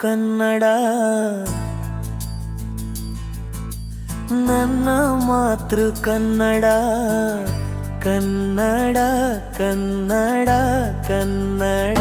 ಕನ್ನಡ ನನ್ನ ಮಾತೃ ಕನ್ನಡ ಕನ್ನಡ ಕನ್ನಡ ಕನ್ನಡ